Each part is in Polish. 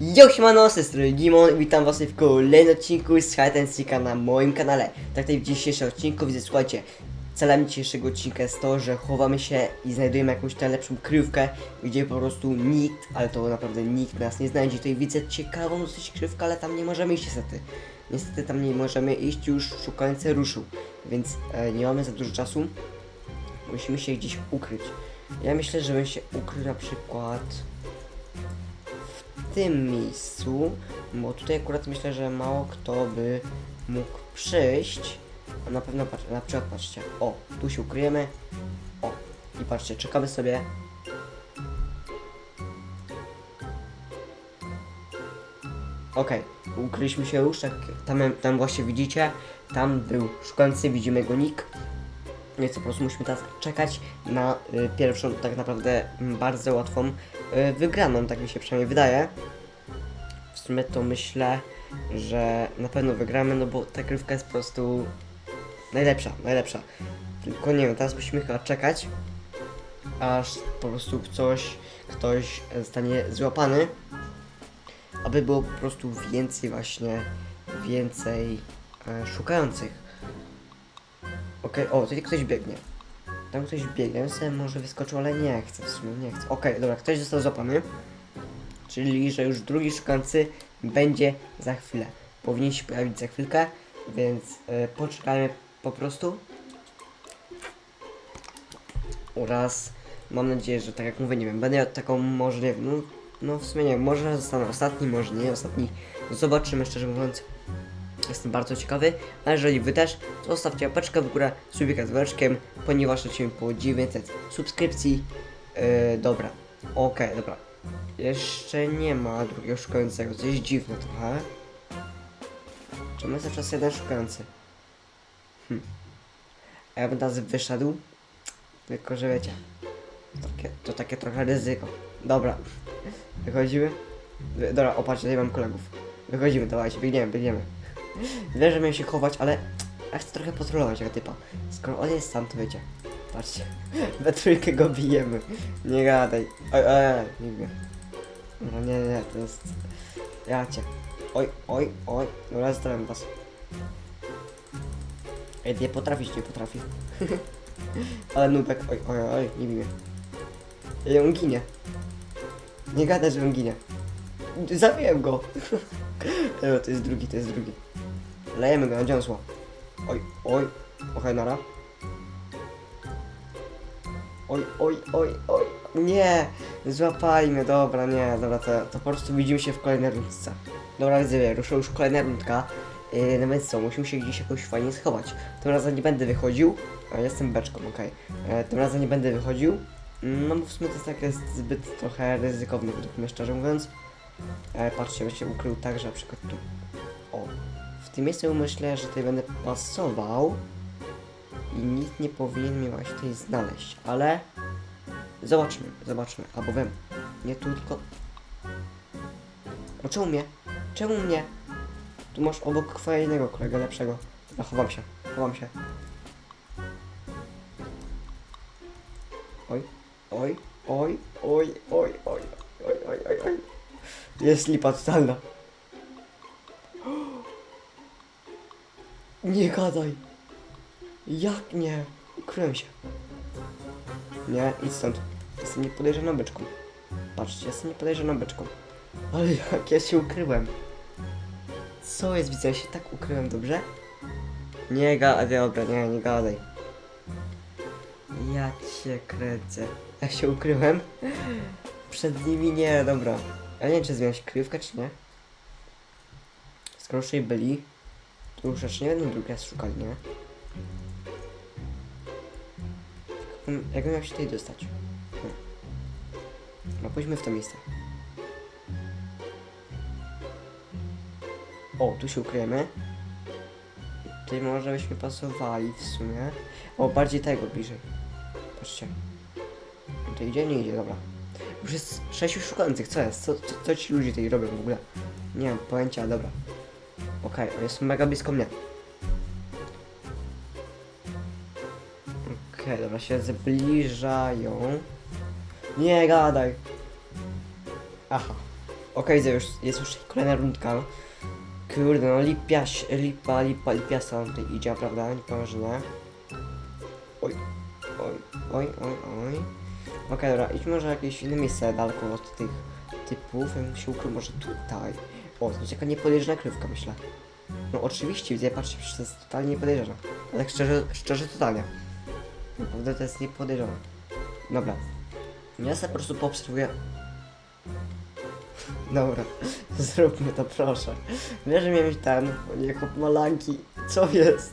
Yo, siemano, z tej strony Gimon, witam was w kolejnym odcinku z Hide na moim kanale. Tak w dzisiejszym odcinku widzę, słuchajcie, celem dzisiejszego odcinka jest to, że chowamy się i znajdujemy jakąś najlepszą kryjówkę, gdzie po prostu nikt, ale to naprawdę nikt nas nie znajdzie. Tutaj widzę ciekawą dosyć kryjówkę, ale tam nie możemy iść niestety. Niestety tam nie możemy iść, już szukający ruszył, więc e, nie mamy za dużo czasu. Musimy się gdzieś ukryć. Ja myślę, że bym się ukrył na przykład tym miejscu, bo tutaj akurat myślę, że mało kto by mógł przyjść. A na pewno, patrz, na przykład patrzcie, o, tu się ukryjemy, o, i patrzcie, czekamy sobie. Okej, ukryliśmy się już, tak, tam, tam właśnie widzicie, tam był szukający, widzimy go nick. Co, po prostu musimy teraz czekać na y, pierwszą, tak naprawdę mm, bardzo łatwą wygraną, tak mi się przynajmniej wydaje. W sumie to myślę, że na pewno wygramy, no bo ta grywka jest po prostu najlepsza, najlepsza. Tylko nie wiem, teraz musimy chyba czekać, aż po prostu ktoś, ktoś zostanie złapany, aby było po prostu więcej właśnie, więcej e, szukających. Okej, o, tutaj ktoś biegnie. Tam ktoś biegnie, sobie może wyskoczył, ale nie chcę, w sumie nie chcę. Okej, dobra, ktoś został złapany. Czyli, że już drugi szukający będzie za chwilę. Powinien się pojawić za chwilkę, więc e, poczekajmy po prostu. Oraz mam nadzieję, że tak jak mówię, nie wiem, będę miał taką może, nie wiem, no, no w sumie nie może zostanę ostatni, może nie ostatni. Zobaczymy, szczerze mówiąc. Jestem bardzo ciekawy, a jeżeli wy też, to zostawcie łapeczkę w górę, subika z woreczkiem, ponieważ lecimy po 900 subskrypcji. Yy, dobra, okej, dobra. Jeszcze nie ma drugiego szukającego, co jest dziwne trochę. Czemu jest cały czas jeden szukający? Hm. A ja bym teraz wyszedł, tylko że wiecie, takie, to takie trochę ryzyko. Dobra, wychodzimy. Wy- Dobra, opatrzcie, tutaj mam kolegów. Wychodzimy, dawajcie, biegniemy, biegniemy. Wiem, że miałem się chować, ale ja chcę trochę patrolować tego typa. Skoro on jest tam, to wiecie. Patrzcie, we trójkę go bijemy. Nie gadaj. Oj, oj, nie wiem. No nie, nie, to jest... Ja cię. Oj, oj, oj. Dobra, zostawiam was. Ej, nie potrafisz, nie potrafi. ale nubek, oj, oj, oj, nie mnie. Ej, on ginie. Nie gadaj, że on ginie. Zabiłem go. Ej, to jest drugi, to jest drugi. Lejemy go na dziąsło. Oj, oj, okej, nara. Oj, oj, oj, oj. Nie, złapali mnie, dobra, nie, dobra, to, to po prostu widzimy się w kolejnej rundce. Dobra, widzowie, ruszyła już kolejna rundka. Yy, no więc co, musimy się gdzieś jakoś fajnie schować. Tym razem nie będę wychodził. A, jestem beczką, okej. Okay. Tym razem nie będę wychodził. No bo w sumie to jest zbyt trochę ryzykowne według mnie, szczerze mówiąc. E, patrzcie, bym się ukrył tak, że na przykład tu. Tym miejscu myślę, że tutaj będę pasował i nikt nie powinien mnie właśnie tutaj znaleźć, ale zobaczmy, zobaczmy, albo wiem, nie tu tylko... O czemu mnie? Czemu mnie? Tu masz obok kolejnego kolegę lepszego. No, chowam się, chowam się. Oj, oj, oj, oj, oj, oj, oj, oj, oj, oj. Jest lipa totalna. Gadaj. Jak nie? Ukryłem się. Nie, idź stąd. Jestem niepodejrzaną beczką. Patrzcie, jestem niepodejrzaną beczką. Ale jak ja się ukryłem. Co jest, widzę, ja się tak ukryłem, dobrze? Nie gadaj, dobra, nie, nie gadaj. Ja cię kręcę. Ja się ukryłem. Przed nimi nie, dobra. Ja nie wiem, czy zmieniać kryjówkę, czy nie. Skoro byli, już raczej nie będą drugi raz szukali, nie? Hmm, Jak miał się tutaj dostać? Hmm. No pójdźmy w to miejsce. O, tu się ukryjemy. Tutaj może byśmy pasowali w sumie. O, bardziej tego bliżej. Patrzcie. To idzie? Nie idzie, dobra. Już jest sześciu szukających, co jest? Co, co, co ci ludzie tutaj robią w ogóle? Nie mam pojęcia, dobra. Okej, on jest mega blisko mnie. Okej, dobra, się zbliżają. Nie gadaj. Aha. Okej, okay, już, jest już kolejna rundka. Kurde, no lipiaś, lipa, lipa, lipiasa nam tutaj idzie, prawda? Nie powiem, że nie. Oj, oj, oj, oj, oj. Okej, dobra, idź może jakieś inne miejsce daleko od tych typów. Ja się ukrył może tutaj. O, jest jaka niepodejrzana krywka, myślę. No oczywiście, widzę, patrzcie, to jest totalnie niepodejrzane. Ale tak szczerze, szczerze totalnie. Naprawdę to jest niepodejrzane. Dobra. Ja sobie po prostu poobserwuję. Dobra, zróbmy to proszę. Wiesz, że miałem ten, jako malanki. Co jest?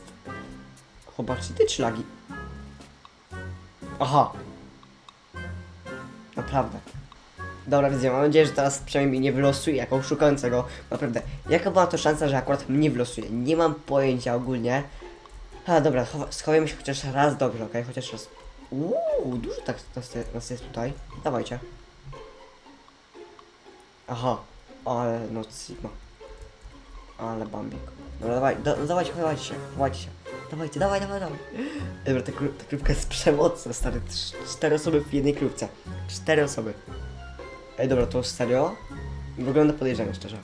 Zobaczcie, ty czy lagi? Aha. Naprawdę. Dobra, widzę, mam nadzieję, że teraz przynajmniej mnie nie wylosuje jako szukającego. Naprawdę, jaka była to szansa, że akurat mnie wylosuje? Nie mam pojęcia ogólnie. A, dobra, chowa- schowajmy się chociaż raz dobrze, okej? Chociaż raz. Uuu, dużo tak nas, jest tutaj. Dawajcie. Aha, ale no. Ale bambik. Dobra, dawaj, da, dawajcie, chowajcie się, chowajcie się. Dawajcie, dawaj, dawaj, dawaj. Dobra, ta, ta krówka jest przemocna, stary. Cztery osoby w jednej krówce. Cztery osoby. Ej, dobra, to serio? Wygląda podejrzanie, szczerze.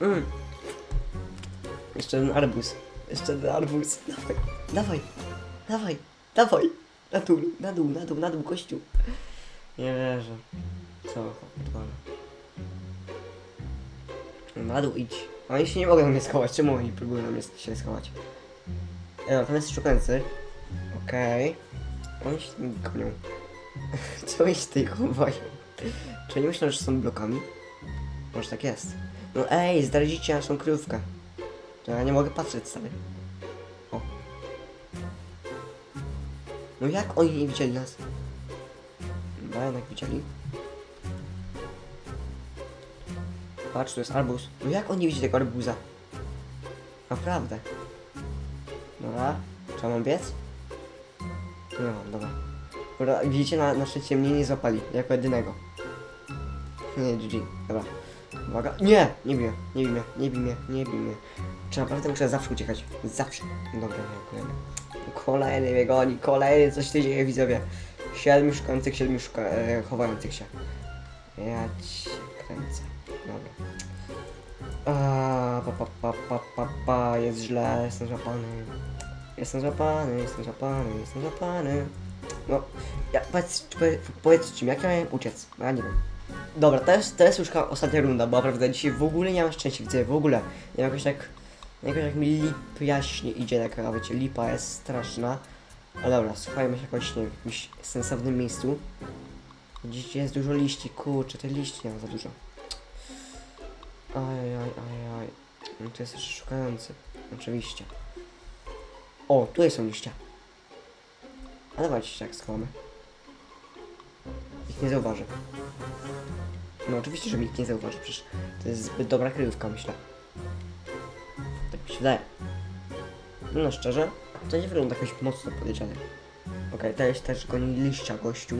mm. Jeszcze ten arbuz. Jeszcze ten arbuz. Dawaj, dawaj, dawaj, dawaj. Na dół, na dół, na dół, na dół, kościół. Nie wierzę. Co? Odwala. Na dół idź. Oni się nie mogą na mnie schować. Czemu oni próbują na mnie się schować? E, no, tam jest szukańcy. Okej. Oni się tam gonią. Co się tutaj chowają? Czy oni myślą, że są blokami? Może tak jest. No ej, zdradzicie naszą kryjówkę. Ja nie mogę patrzeć stary. O. No jak oni nie widzieli nas? No jednak widzieli. Patrz, to jest arbuz. No jak oni widzi tego arbuza? Naprawdę. Dobra. Trzeba mam biec? Nie mam, dobra. Widzicie, na, nasze ciemnie nie złapali. Jako jedynego. Nie, GG. Dobra. Uwaga. Nie! Nie bij mnie, nie bij mnie, nie bij mnie, nie bij mnie. Czy naprawdę muszę zawsze uciekać? Zawsze. Dobra, nie, kolejny. Kolejny mnie goni, kolejny, coś się dzieje, widzowie. Siedmiu szukających, siedmiu szuka, e, chowających się. Ja ci kręcę. Dobra. A, pa, pa, pa, pa, pa, pa, jest źle, jestem złapany. Jestem złapany, jestem złapany, jestem złapany. No, ja, powiedz, powiedz, powiedzcie mi, jak ja miałem uciec? Ja nie wiem. Dobra, to jest, to jest już ostatnia runda, bo naprawdę dzisiaj w ogóle nie mam szczęścia, widzę, w ogóle. Nie jakoś tak, jakoś jak mi lip jaśnie idzie, taka, wiecie, lipa jest straszna. Ale dobra, słuchajmy się jakoś, nie wiem, w jakimś sensownym miejscu. Dziś jest dużo liści, kurczę, te liści nie mam za dużo. Ajajaj, ajajaj. No to jest jeszcze szukający. Oczywiście. O, tutaj są liście. A dawajcie się jak schowamy. Ich nie zauważy. No oczywiście, że mi ich nie zauważy, przecież to jest zbyt dobra kryjówka, myślę. Tak mi się wydaje. No szczerze, to nie wygląda jakoś mocno podejrzanie. Okej, to jest też goni liścia gościu.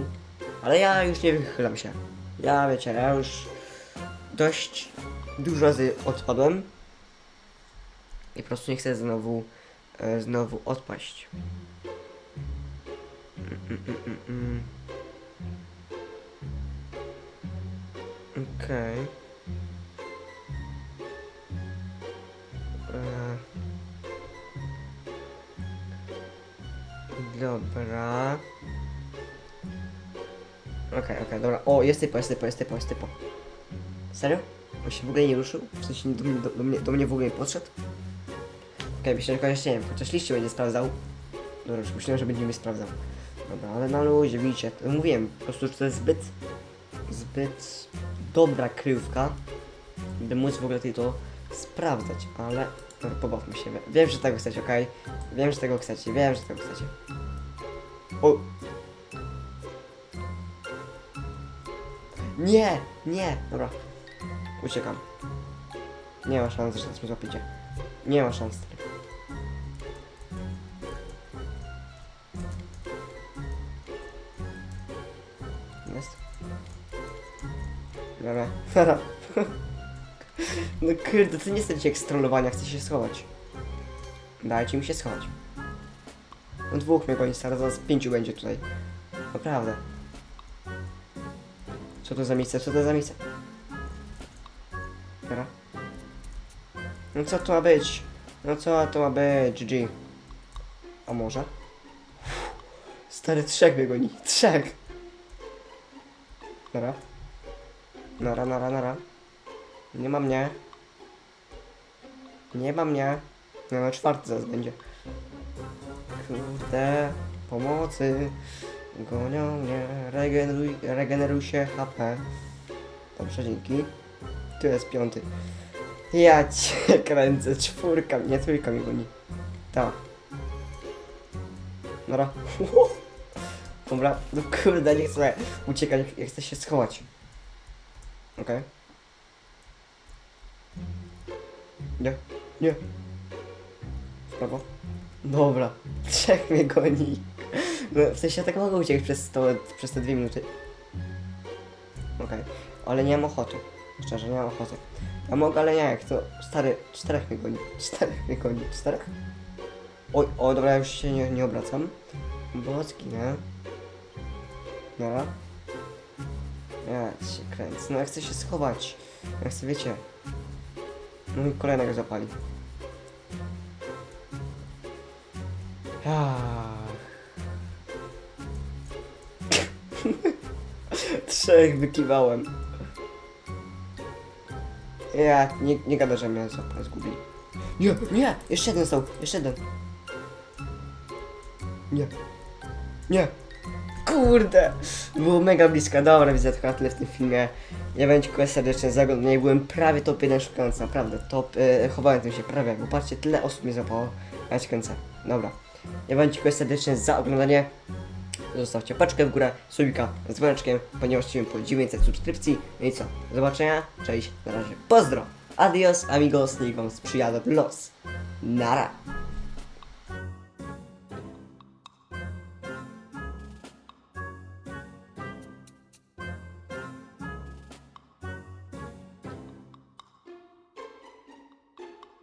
Ale ja już nie wychylam się. Ja wiecie, ja już dość dużo razy odpadłem. I po prostu nie chcę znowu, e, znowu odpaść. Mm, mm, mm. Okej. E. Dobra. Okej, okej, dobra. O, jest typo, jest typo, jest typo, jest typo. Serio? On się w ogóle nie ruszył? W sensie do mnie, do, do mnie, do mnie w ogóle nie podszedł? Okej, myślę, że koniecznie nie wiem, chociaż liście będzie sprawdzał. Dobra, już myślałem, że będzie mnie sprawdzał. Dobra, ale na luzie, widzicie, mówiłem, po prostu, że to jest zbyt, zbyt dobra kryjówka, by móc w ogóle to sprawdzać, ale pobawmy się. Wiem, że tego chcecie, okej? Wiem, że tego chcecie, wiem, że tego chcecie. O! Nie, nie, dobra. Uciekam. Nie ma szans, że nas mnie złapiecie. Nie ma szans. Dobra. no kurde, to nie jest jak strollowania, chcę się schować. Dajcie mi się schować. No dwóch mnie goni, stara, zaraz pięciu będzie tutaj. Naprawdę. Co to za miejsce? Co to za miejsce? Dobra. No co to ma być? No co to ma być? GG. A może? Stary trzech mnie goni. Trzech! Nara. Nara, nara, nara. Nie ma mnie. Nie ma mnie. No, no czwarty zaraz będzie. Kurde. Pomocy. Gonią mnie. Regeneruj, regeneruj się HP. Dobrze, dzięki. Tu jest piąty. Ja cię kręcę. Czwórka, nie trójka mi goni. Tak. Nara. Dobra, no kurde, nie chcę uciekać, ja chcę się schować. Okej. Nie, nie. W prawo. Dobra, trzech mnie goni. No, w sensie tak mogę uciekać przez, to, przez te dwie minuty. Okej, ale nie mam ochoty. Szczerze, nie mam ochoty. Ja mogę, ale nie, jak to stary, czterech mnie goni. Czterech mnie goni. Czterech? Oj, o dobra, ja już się nie, nie obracam. Bo zginę. Dobra. Ja się kręcę. No ja chcę się schować. Ja chcę, wiecie. Mój kolejnego zapali. Trzech wykiwałem. Ja, nie, nie gada, że mnie zgubili. Nie, nie! Jeszcze jeden są, jeszcze jeden. Nie. Nie. Kurde! Było mega blisko. Dobra, widzę tylko tyle w tym filmie. Ja wam dziękuję serdecznie za oglądanie. Byłem prawie top 1 szukając, naprawdę. Top, e, chowałem tym się prawie, bo patrzcie, tyle osób mnie złapało. Ja ci kręcę. Dobra. Ja wam dziękuję serdecznie za oglądanie. Zostawcie paczkę w górę, subika z dzwoneczkiem, ponieważ chciałem po 900 subskrypcji. No i co? Do zobaczenia. Cześć. Na razie. Pozdro. Adios, amigos. Niech wam sprzyja los. Nara.